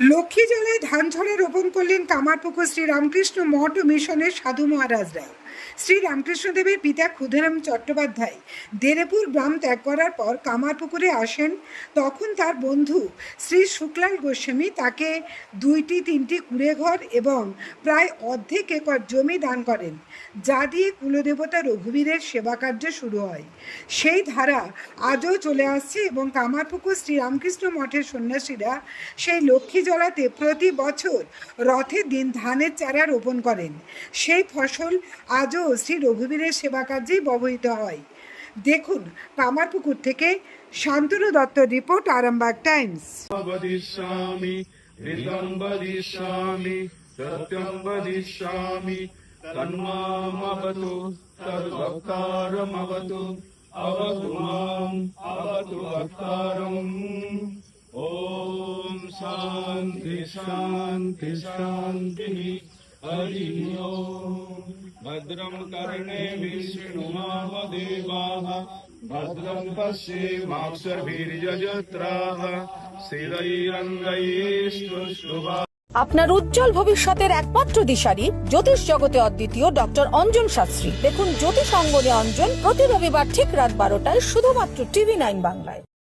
লক্ষ্মী জলে ধান ঝড়ে রোপণ করলেন কামারপুকুর শ্রী রামকৃষ্ণ মঠ ও মিশনের সাধু মহারাজরা। শ্রী রামকৃষ্ণদেবের পিতা ক্ষুদিরাম চট্টোপাধ্যায় দেরেপুর গ্রাম ত্যাগ করার পর কামারপুকুরে আসেন। তখন তার বন্ধু শ্রী শুক্লাল গোস্বামী তাকে দুইটি তিনটি কুড়ে ঘর এবং প্রায় অর্ধেক একর জমি দান করেন, যা দিয়ে কুলদেবতা রঘুবীরের সেবা কার্য শুরু হয়। সেই ধারা আজও চলে আসছে এবং কামারপুকুর শ্রীরামকৃষ্ণ মঠের সন্ন্যাসীরা সেই লক্ষ্মী জলাতে প্রতি বছর রথের দিন ধানের চারা রোপণ করেন। সেই ফসল আজও শ্রী রঘুবীরের সেবা কার্যেই ব্যবহৃত হয় দেখুন কামারপুকুর থেকে শান্তনু দত্ত রিপোর্ট আরামবাগ টাইমস वदिष्यामि हृदं वदिष्यामि सत्यं वदिष्यामि तन्मामवतु तद्वक्तारमवतु अवतु माम् अवतु वक्तारम् ॐ शान्ति शान्ति शान्तिः हरिः ओम् भद्रं कर्णे विष्णुमामदेवाः भद्रं पश्येमाक्षभिर्यजत्राः स्थिरैरङ्गैस्तुष्टुभा আপনার উজ্জ্বল ভবিষ্যতের একমাত্র দিশারি জ্যোতিষ জগতে অদ্বিতীয় ডক্টর অঞ্জন শাস্ত্রী দেখুন জ্যোতিষ অঙ্গনে অঞ্জন প্রতি রবিবার ঠিক রাত বারোটায় শুধুমাত্র টিভি নাইন বাংলায়